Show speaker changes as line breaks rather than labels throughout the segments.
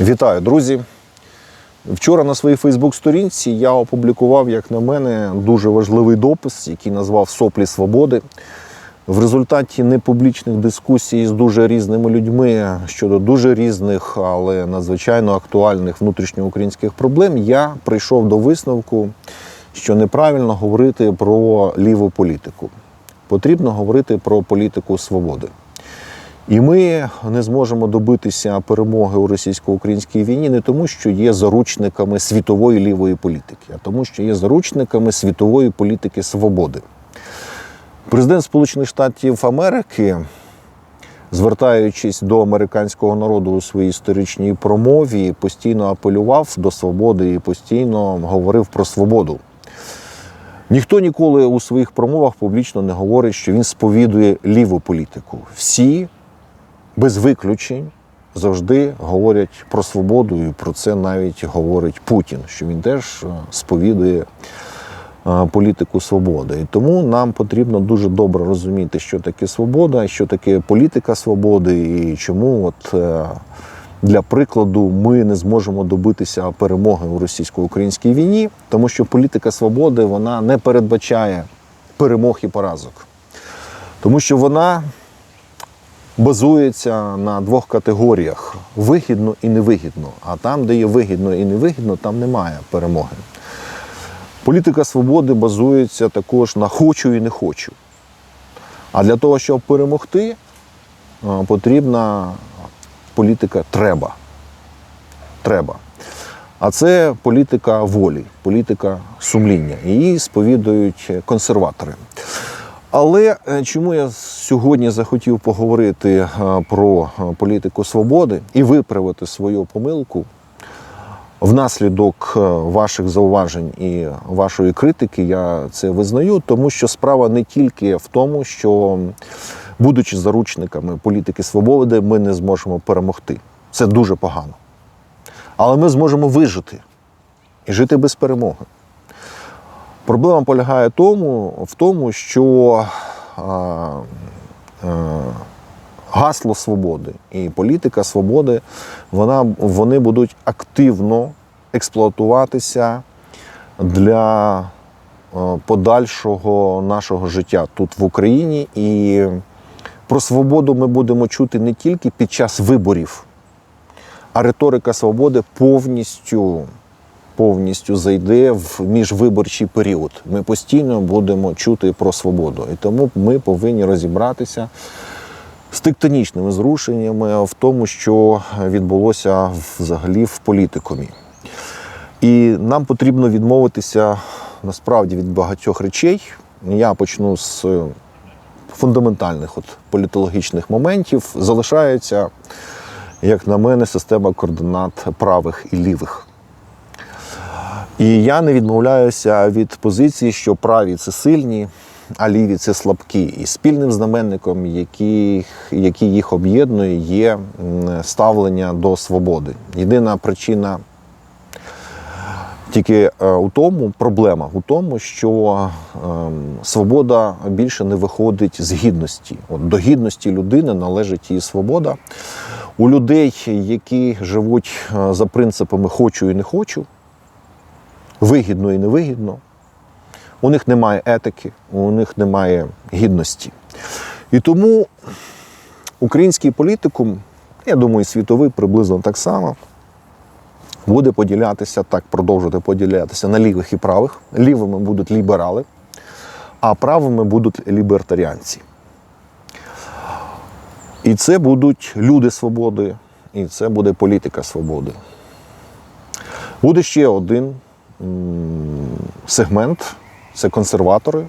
Вітаю, друзі! Вчора на своїй Фейсбук-сторінці я опублікував, як на мене, дуже важливий допис, який назвав Соплі Свободи. В результаті непублічних дискусій з дуже різними людьми щодо дуже різних, але надзвичайно актуальних внутрішньоукраїнських проблем, я прийшов до висновку, що неправильно говорити про ліву політику. Потрібно говорити про політику свободи. І ми не зможемо добитися перемоги у російсько-українській війні не тому, що є заручниками світової лівої політики, а тому, що є заручниками світової політики свободи. Президент Сполучених Штатів Америки, звертаючись до американського народу у своїй історичній промові, постійно апелював до свободи і постійно говорив про свободу. Ніхто ніколи у своїх промовах публічно не говорить, що він сповідує ліву політику. Всі без виключень завжди говорять про свободу, і про це навіть говорить Путін, що він теж е, сповідує е, політику свободи. І тому нам потрібно дуже добре розуміти, що таке свобода, що таке політика свободи, і чому, от е, для прикладу, ми не зможемо добитися перемоги у російсько-українській війні, тому що політика свободи вона не передбачає перемог і поразок, тому що вона базується на двох категоріях: вигідно і невигідно. А там, де є вигідно і невигідно, там немає перемоги. Політика свободи базується також на хочу і не хочу. А для того, щоб перемогти, е, потрібна політика треба. Треба. А це політика волі, політика сумління. Її сповідують консерватори. Але е, чому я сьогодні захотів поговорити е, про е, політику свободи і виправити свою помилку внаслідок ваших зауважень і вашої критики, я це визнаю, тому що справа не тільки в тому, що, будучи заручниками політики свободи, ми не зможемо перемогти. Це дуже погано. Але ми зможемо вижити і жити без перемоги. Проблема полягає тому, в тому, що гасло свободи і політика свободи вона, вони будуть активно експлуатуватися для подальшого нашого життя тут в Україні. І про свободу ми будемо чути не тільки під час виборів, а риторика свободи повністю повністю зайде в міжвиборчий період. Ми постійно будемо чути про свободу. І тому ми повинні розібратися з тектонічними зрушеннями в тому, що відбулося взагалі в політикумі. І нам потрібно відмовитися насправді від багатьох речей. Я почну з фундаментальних от політологічних моментів. Залишається, як на мене, система координат правих і лівих. І я не відмовляюся від позиції, що праві це сильні, а ліві це слабкі. І спільним знаменником, який, який їх об'єднує, є ставлення до свободи. Єдина причина тільки е, у тому, проблема у тому, що ем, свобода більше не виходить з гідності. От До гідності людини належить її свобода. У людей, які живуть е, за принципами хочу і не хочу вигідно і невигідно. У них немає етики, у них немає гідності. І тому український політикум, я думаю, світовий приблизно так само, буде поділятися, так продовжувати поділятися на лівих і правих. Лівими будуть ліберали, а правими будуть лібертаріанці. І це будуть люди свободи, і це буде політика свободи. Буде ще один сегмент це консерватори,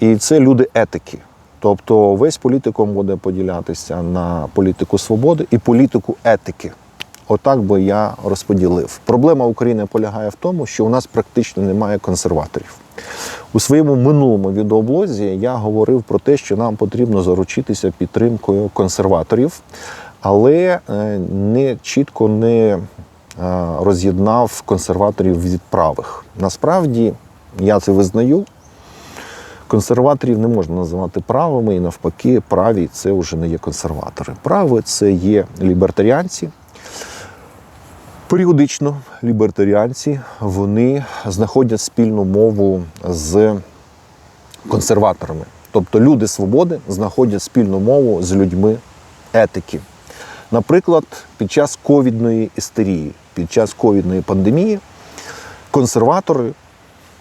і це люди етики. Тобто весь політикум буде поділятися на політику свободи і політику етики. Отак би я розподілив. Проблема України полягає в тому, що у нас практично немає консерваторів. У своєму минулому відеоблозі я говорив про те, що нам потрібно заручитися підтримкою консерваторів, але е, не чітко не роз'єднав консерваторів від правих. Насправді, я це визнаю. Консерваторів не можна називати правими, і навпаки, праві це вже не є консерватори. Прави це є лібертаріанці, Періодично лібертаріанці вони знаходять спільну мову з консерваторами. Тобто люди свободи знаходять спільну мову з людьми етики. Наприклад, під час ковідної істерії, під час ковідної пандемії, консерватори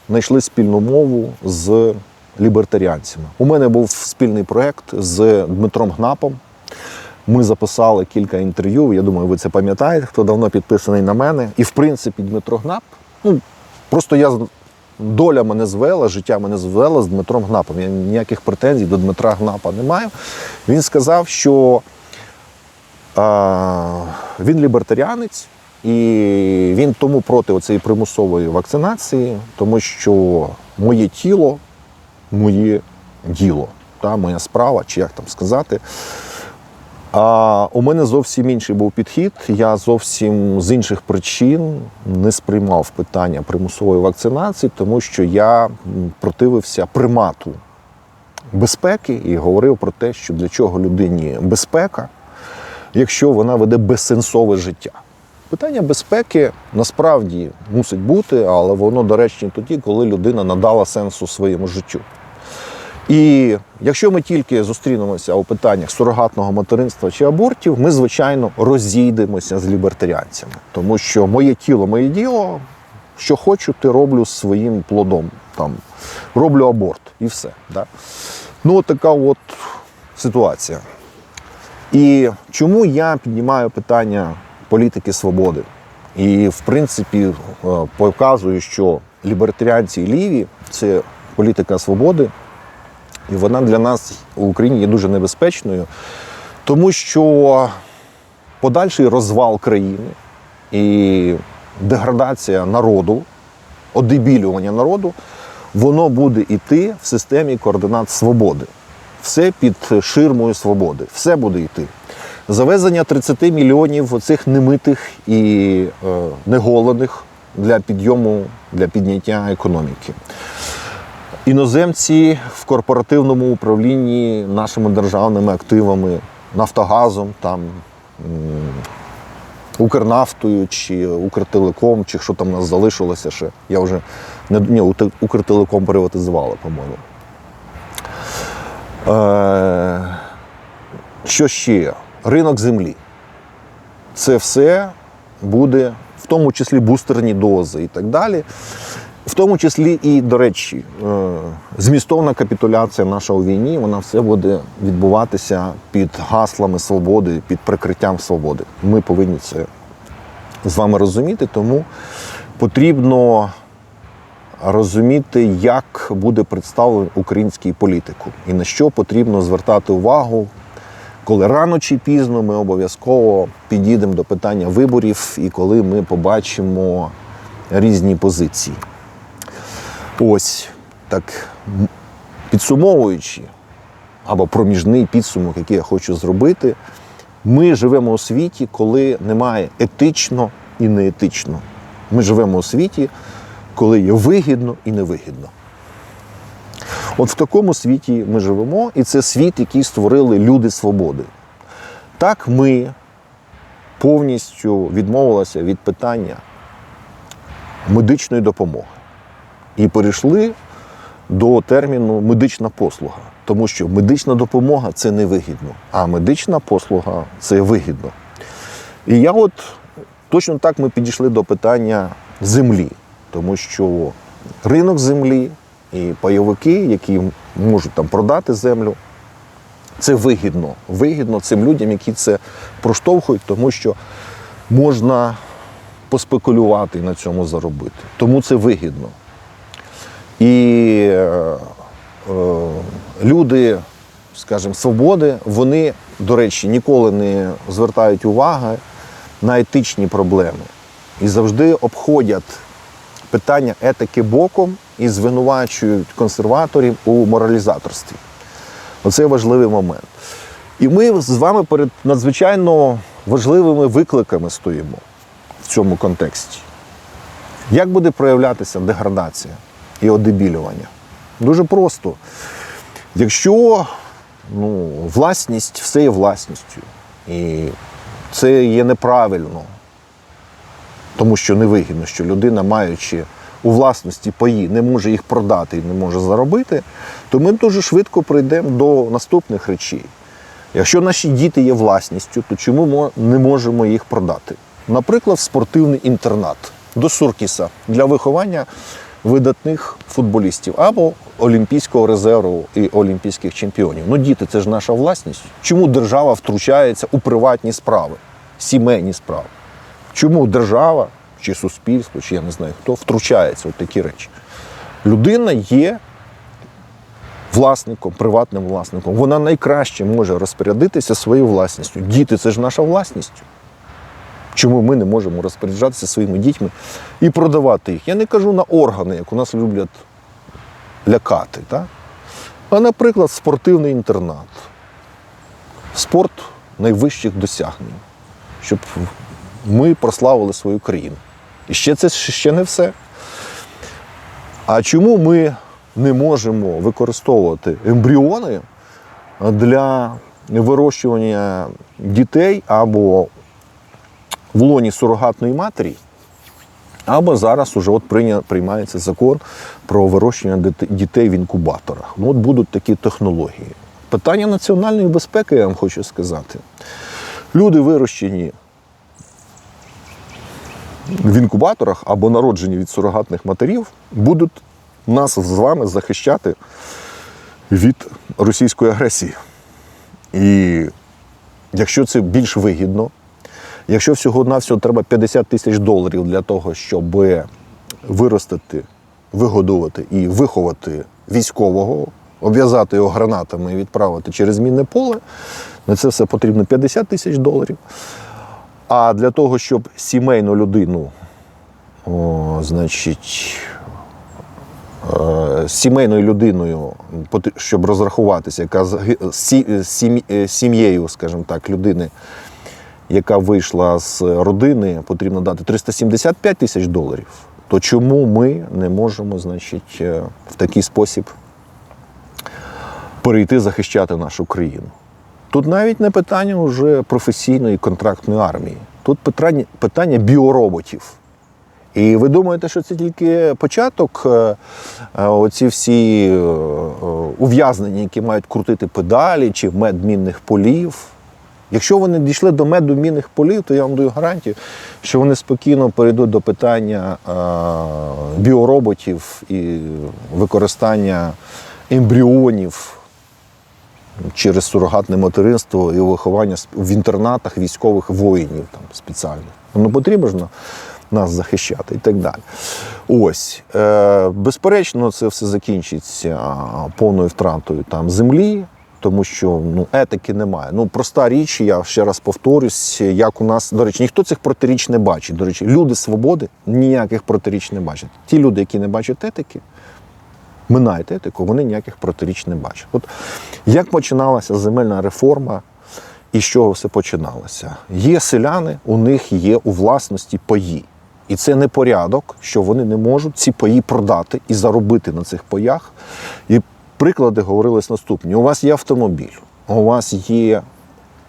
знайшли спільну мову з лібертаріанцями. У мене був спільний проєкт з Дмитром Гнапом. Ми записали кілька інтерв'ю. Я думаю, ви це пам'ятаєте, хто давно підписаний на мене. І в принципі, Дмитро Гнап, ну просто я доля мене звела, життя мене звела з Дмитром Гнапом. Я ніяких претензій до Дмитра Гнапа не маю. Він сказав, що а, він лібертаріанець, і він тому проти оцієї примусової вакцинації, тому що моє тіло, моє діло, та, моя справа, чи як там сказати. А у мене зовсім інший був підхід. Я зовсім з інших причин не сприймав питання примусової вакцинації, тому що я противився примату безпеки і говорив про те, що для чого людині безпека, якщо вона веде безсенсове життя. Питання безпеки насправді мусить бути, але воно доречне тоді, коли людина надала сенсу своєму життю. І якщо ми тільки зустрінемося у питаннях сурогатного материнства чи абортів, ми, звичайно, розійдемося з лібертаріанцями, тому що моє тіло, моє діло, що хочу, ти роблю своїм плодом. Там, роблю аборт і все. Да? Ну, така от ситуація. І чому я піднімаю питання політики свободи? І, в принципі, е, показую, що лібертаріанці і ліві це політика свободи, і вона для нас в Україні є дуже небезпечною, тому що подальший розвал країни і деградація народу, одебілювання народу, воно буде йти в системі координат свободи. Все під ширмою свободи, все буде йти. Завезення 30 мільйонів оцих немитих і е, неголених для підйому, для підняття економіки. Іноземці в корпоративному управлінні нашими державними активами, Нафтогазом, там, Укрнафтою чи Укртелеком, чи що там у нас залишилося ще. Я вже не ні, Укртелеком приватизували, по-моєму. Е, що ще? Ринок землі. Це все буде, в тому числі бустерні дози і так далі. В тому числі і, до речі, е, змістовна капітуляція наша у війні, вона все буде відбуватися під гаслами свободи, під прикриттям свободи. Ми повинні це з вами розуміти, тому потрібно розуміти, як буде представлений український політику і на що потрібно звертати увагу, коли рано чи пізно ми обов'язково підійдемо до питання виборів і коли ми побачимо різні позиції. Ось так підсумовуючи, або проміжний підсумок, який я хочу зробити, ми живемо у світі, коли немає етично і неетично. Ми живемо у світі, коли є вигідно і невигідно. От в такому світі ми живемо, і це світ, який створили люди свободи. Так ми повністю відмовилися від питання медичної допомоги і перейшли до терміну медична послуга. Тому що медична допомога це не вигідно, а медична послуга це вигідно. І я от точно так ми підійшли до питання землі, тому що ринок землі і пайовики, які можуть там продати землю, це вигідно. Вигідно цим людям, які це проштовхують, тому що можна поспекулювати і на цьому заробити. Тому це вигідно. І е, е, люди, скажімо, свободи, вони, до речі, ніколи не звертають уваги на етичні проблеми і завжди обходять питання етики боком і звинувачують консерваторів у моралізаторстві. Оце важливий момент. І ми з вами перед надзвичайно важливими викликами стоїмо в цьому контексті. Як буде проявлятися деградація і одебілювання? Дуже просто. Якщо ну, власність все є власністю, і це є неправильно, тому що невигідно, що людина, маючи у власності паї, не може їх продати і не може заробити, то ми дуже швидко прийдемо до наступних речей. Якщо наші діти є власністю, то чому ми не можемо їх продати? Наприклад, спортивний інтернат до Суркіса для виховання видатних футболістів або Олімпійського резерву і олімпійських чемпіонів. Ну, діти, це ж наша власність. Чому держава втручається у приватні справи, сімейні справи? Чому держава чи суспільство, чи я не знаю хто втручається в такі речі? Людина є власником, приватним власником. Вона найкраще може розпорядитися своєю власністю. Діти це ж наша власність. Чому ми не можемо розпоряджатися своїми дітьми і продавати їх? Я не кажу на органи, як у нас люблять лякати. Так? А, наприклад, спортивний інтернат. Спорт найвищих досягнень, щоб ми прославили свою країну. І ще це ще не все. А чому ми не можемо використовувати ембріони для вирощування дітей або в лоні сурогатної матері? Або зараз уже от приймається закон про вирощування дітей в інкубаторах. Ну, от будуть такі технології. Питання національної безпеки, я вам хочу сказати. Люди вирощені в інкубаторах або народжені від сурогатних матерів, будуть нас з вами захищати від російської агресії. І якщо це більш вигідно, якщо всього-навсього треба 50 тисяч доларів для того, щоб виростити, вигодувати і виховати військового, обв'язати його гранатами і відправити через мінне поле, на це все потрібно 50 тисяч доларів. А для того, щоб сімейну людину, о, значить, е, з сімейною людиною, щоб розрахуватися, яка з сі- з е, сім'єю, скажімо так, людини, яка вийшла з родини, потрібно дати 375 тисяч доларів. То чому ми не можемо, значить, е, в такий спосіб перейти захищати нашу країну? Тут навіть не питання вже професійної контрактної армії. Тут питання, питання біороботів. І ви думаєте, що це тільки початок? е, е, Оці всі е, ув'язнення, які мають крутити педалі чи мед мінних полів. Якщо вони дійшли до меду мінних полів, то я вам даю гарантію, що вони спокійно перейдуть до питання біороботів і використання ембріонів через сурогатне материнство і виховання в інтернатах військових воїнів там спеціальних. Ну потрібно нас захищати і так далі. Ось. Е, безперечно, це все закінчиться повною втратою там землі. Тому що ну, етики немає. Ну, проста річ, я ще раз повторюсь, як у нас, до речі, ніхто цих протиріч не бачить. До речі, люди свободи ніяких протиріч не бачать. Ті люди, які не бачать етики, минають етику, вони ніяких протиріч не бачать. От як починалася земельна реформа і з чого все починалося? Є селяни, у них є у власності паї. І це не порядок, що вони не можуть ці паї продати і заробити на цих паях. І приклади говорились наступні: у вас є автомобіль, у вас є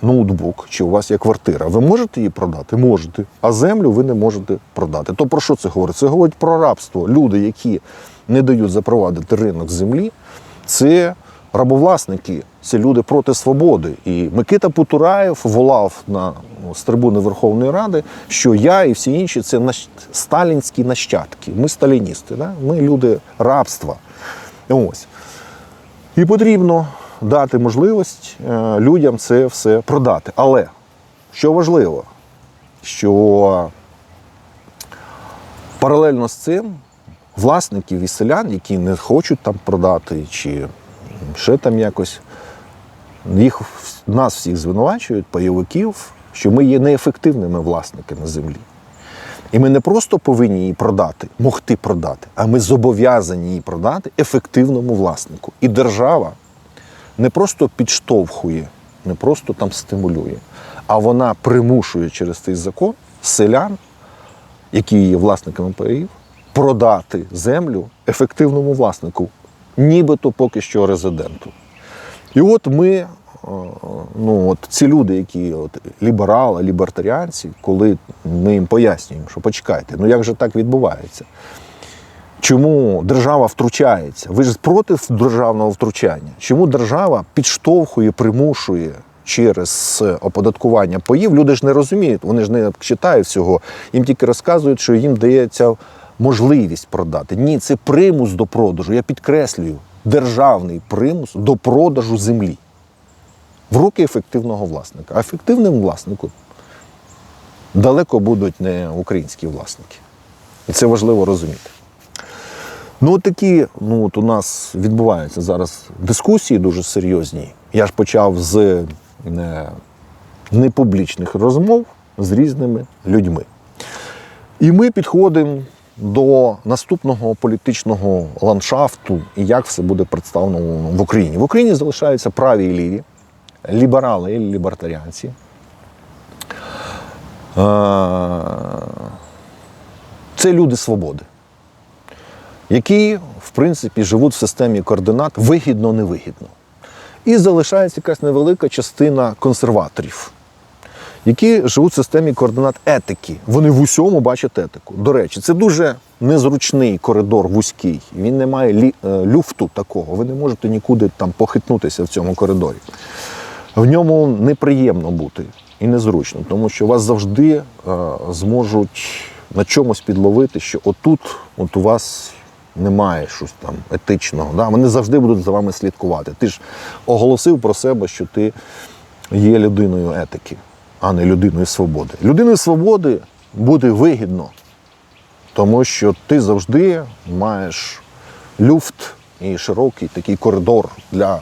ноутбук, чи у вас є квартира. Ви можете її продати? Можете. А землю ви не можете продати. То про що це говорить? Це говорить про рабство. Люди, які не дають запровадити ринок землі, це рабовласники, це люди проти свободи. І Микита Путураєв волав на ну, з трибуни Верховної Ради, що я і всі інші це сталінські нащадки. Ми сталіністи, да? ми люди рабства. Ось. І потрібно дати можливість е, людям це все продати. Але що важливо, що паралельно з цим власників і селян, які не хочуть там продати, чи ще там якось, їх нас всіх звинувачують, пайовиків, що ми є неефективними власниками землі. І ми не просто повинні її продати, могти продати, а ми зобов'язані її продати ефективному власнику. І держава не просто підштовхує, не просто там стимулює, а вона примушує через цей закон селян, які є власниками паїв, продати землю ефективному власнику, нібито поки що резиденту. І от ми ну, от ці люди, які от, ліберали, лібертаріанці, коли ми їм пояснюємо, що почекайте, ну як же так відбувається? Чому держава втручається? Ви ж проти державного втручання? Чому держава підштовхує, примушує через оподаткування паїв? Люди ж не розуміють, вони ж не читають всього. Їм тільки розказують, що їм дається можливість продати. Ні, це примус до продажу. Я підкреслюю, державний примус до продажу землі в руки ефективного власника. А ефективним власником далеко будуть не українські власники. І це важливо розуміти. Ну, такі ну, от у нас відбуваються зараз дискусії дуже серйозні. Я ж почав з е, непублічних розмов з різними людьми. І ми підходимо до наступного політичного ландшафту і як все буде представлено в Україні. В Україні залишаються праві і ліві, ліберали і лібертаріанці. Е, Це люди свободи які, в принципі, живуть в системі координат вигідно-невигідно. І залишається якась невелика частина консерваторів, які живуть в системі координат етики. Вони в усьому бачать етику. До речі, це дуже незручний коридор вузький. Він не має лі, е, люфту такого. Ви не можете нікуди там похитнутися в цьому коридорі. В ньому неприємно бути і незручно, тому що вас завжди е, зможуть на чомусь підловити, що отут от у вас немає щось там етичного. Да? Вони завжди будуть за вами слідкувати. Ти ж оголосив про себе, що ти є людиною етики, а не людиною свободи. Людиною свободи буде вигідно, тому що ти завжди маєш люфт і широкий такий коридор для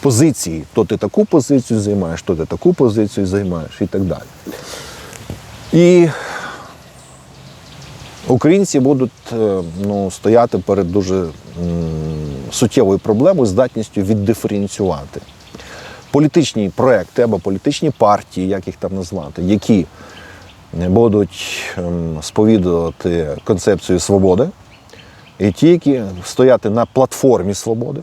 позиції. То ти таку позицію займаєш, то ти таку позицію займаєш і так далі. І українці будуть е, ну, стояти перед дуже суттєвою проблемою, здатністю віддиференціювати політичні проекти або політичні партії, як їх там назвати, які будуть ем, сповідувати концепцію свободи, і ті, які стояти на платформі свободи,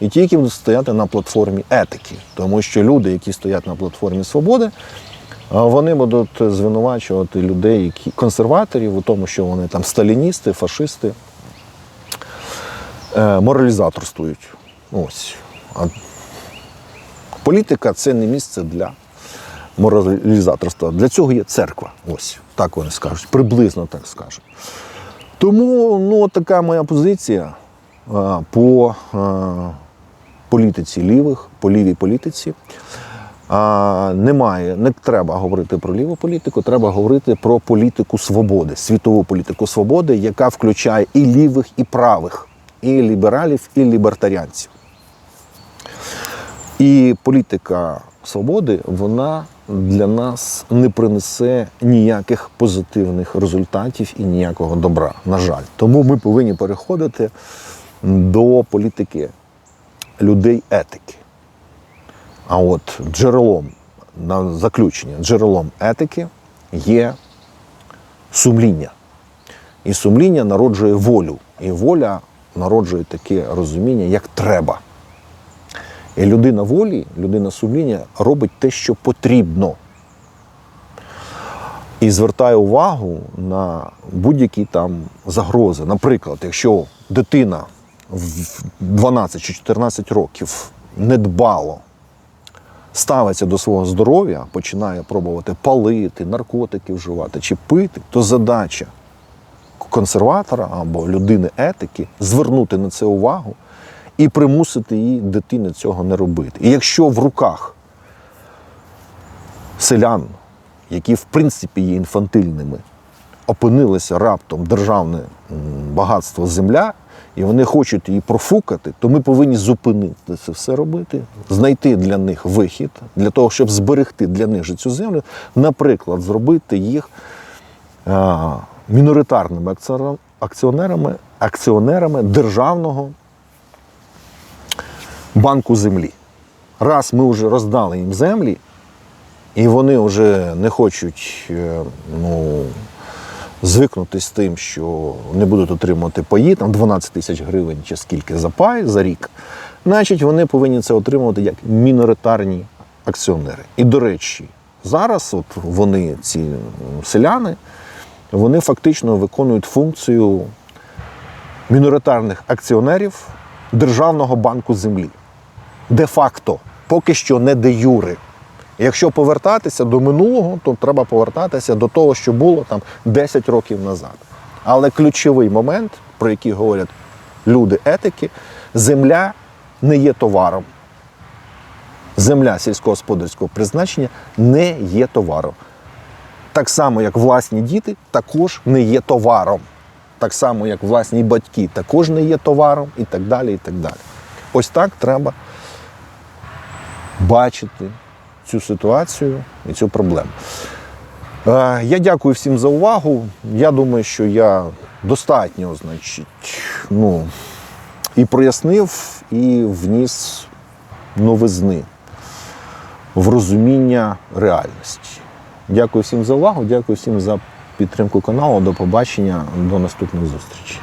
і ті, які будуть стояти на платформі етики. Тому що люди, які стоять на платформі свободи, Вони будуть звинувачувати людей, які консерваторів у тому, що вони там сталіністи, фашисти, е, моралізаторствують. Ось. А політика це не місце для моралізаторства. Для цього є церква. Ось так вони скажуть, приблизно так скажуть. Тому ну, така моя позиція е, по е, політиці лівих, по лівій політиці. А, немає, не треба говорити про ліву політику, треба говорити про політику свободи, світову політику свободи, яка включає і лівих, і правих, і лібералів, і лібертаріанців. І політика свободи, вона для нас не принесе ніяких позитивних результатів і ніякого добра, на жаль. Тому ми повинні переходити до політики людей етики. А от джерелом на заключення, джерелом етики є сумління. І сумління народжує волю. І воля народжує таке розуміння, як треба. І людина волі, людина сумління робить те, що потрібно. І звертає увагу на будь-які там загрози. Наприклад, якщо дитина в 12 чи 14 років недбало ставиться до свого здоров'я, починає пробувати палити, наркотики вживати чи пити, то задача консерватора або людини етики звернути на це увагу і примусити її дитини цього не робити. І якщо в руках селян, які в принципі є інфантильними, опинилося раптом державне багатство земля, і вони хочуть її профукати, то ми повинні зупинити це все робити, знайти для них вихід, для того, щоб зберегти для них цю землю, наприклад, зробити їх а, міноритарними акціонерами, акціонерами державного банку землі. Раз ми вже роздали їм землі, і вони вже не хочуть е, ну, звикнути з тим, що не будуть отримувати паї, там 12 тисяч гривень чи скільки за пай за рік. значить вони повинні це отримувати як міноритарні акціонери. І до речі, зараз от вони, ці селяни, вони фактично виконують функцію міноритарних акціонерів Державного банку землі. Де-факто, поки що не де юри. Якщо повертатися до минулого, то треба повертатися до того, що було там 10 років назад. Але ключовий момент, про який говорять люди етики, земля не є товаром. Земля сільськогосподарського призначення не є товаром. Так само, як власні діти також не є товаром. Так само, як власні батьки також не є товаром, і так далі. і так далі. Ось так треба бачити цю ситуацію і цю проблему. Е, Я дякую всім за увагу. Я думаю, що я достатньо, значить, ну, і прояснив, і вніс новизни в розуміння реальності. Дякую всім за увагу, дякую всім за підтримку каналу. До побачення, до наступних зустрічей.